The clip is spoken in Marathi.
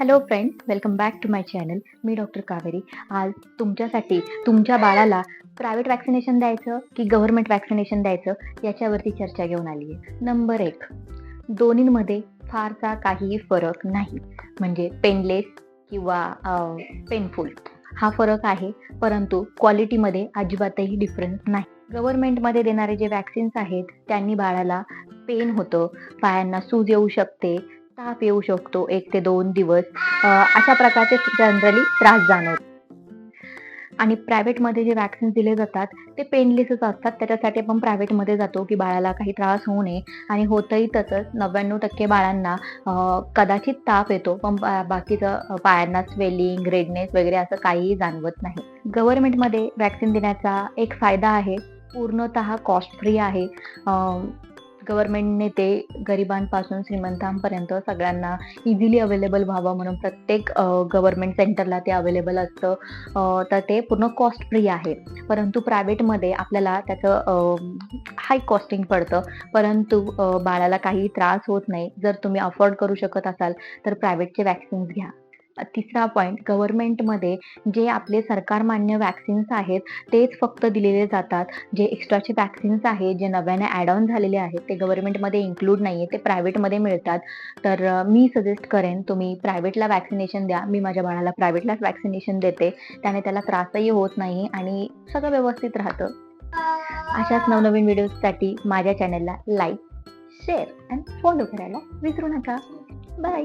Hello friend welcome back to my channel me doctor Kaveri. आज तुमच्यासाठी तुमच्या बाळाला प्रायव्हेट वॅक्सिनेशन द्यायचं की गव्हर्नमेंट वॅक्सिनेशन द्यायचं याच्यावरती चर्चा घेऊन आली आहे नंबर एक दोन्हींमध्ये फारसा काहीही फरक नाही. म्हणजे पेनलेस किंवा पेनफुल हा फरक आहे परंतु क्वालिटीमध्ये अजिबातही डिफरन्स नाही. गव्हर्नमेंटमध्ये देणारे जे वॅक्सिन्स आहेत त्यांनी बाळाला पेन होतं पायांना सूज येऊ शकते ताप येऊ शकतो एक ते दोन दिवस. अशा प्रकारचे जनरली त्रास जाणवतो. आणि प्रायव्हेटमध्ये जे वॅक्सिन दिले जातात ते पेनलेसच असतात. त्याच्यासाठी आपण प्रायव्हेटमध्ये जातो की बाळाला काही त्रास होऊ नये. आणि होतही तसंच. नव्याण्णव टक्के बाळांना कदाचित ताप येतो. पण बाकीचं पायांना स्वेलिंग रेडनेस वगैरे असं काहीही जाणवत नाही. गव्हर्नमेंटमध्ये वॅक्सिन देण्याचा एक फायदा आहे. पूर्णतः कॉस्ट फ्री आहे गव्हर्नमेंटने ते गरिबांपासून श्रीमंतांपर्यंत सगळ्यांना इझिली अवेलेबल व्हावं म्हणून प्रत्येक गव्हर्नमेंट सेंटरला ते अवेलेबल असतं. तर ते पूर्ण कॉस्ट फ्री आहे. परंतु प्रायव्हेटमध्ये आपल्याला त्याचं हाय कॉस्टिंग पडतं. परंतु बाळाला काही त्रास होत नाही. जर तुम्ही अफोर्ड करू शकत असाल तर प्रायव्हेटचे वॅक्सिन्स घ्या. तिसरा पॉईंट गव्हर्नमेंटमध्ये जे आपले सरकार मान्य वॅक्सिन्स आहेत तेच फक्त दिलेले जातात. जे एक्स्ट्राचे वॅक्सिन्स आहेत जे नव्याने ॲड ऑन झालेले आहेत ते गव्हर्नमेंटमध्ये इन्क्लूड नाही आहे ते प्रायव्हेटमध्ये मिळतात. तर मी सजेस्ट करेन तुम्ही प्रायव्हेटला वॅक्सिनेशन द्या. मी माझ्या बाळाला प्रायव्हेटलाच वॅक्सिनेशन देते. त्याने त्याला त्रासही होत नाही आणि सगळं व्यवस्थित राहतं. अशाच नवनवीन व्हिडिओजसाठी माझ्या चॅनलला लाईक शेअर अँड फॉलो करायला विसरू नका. बाय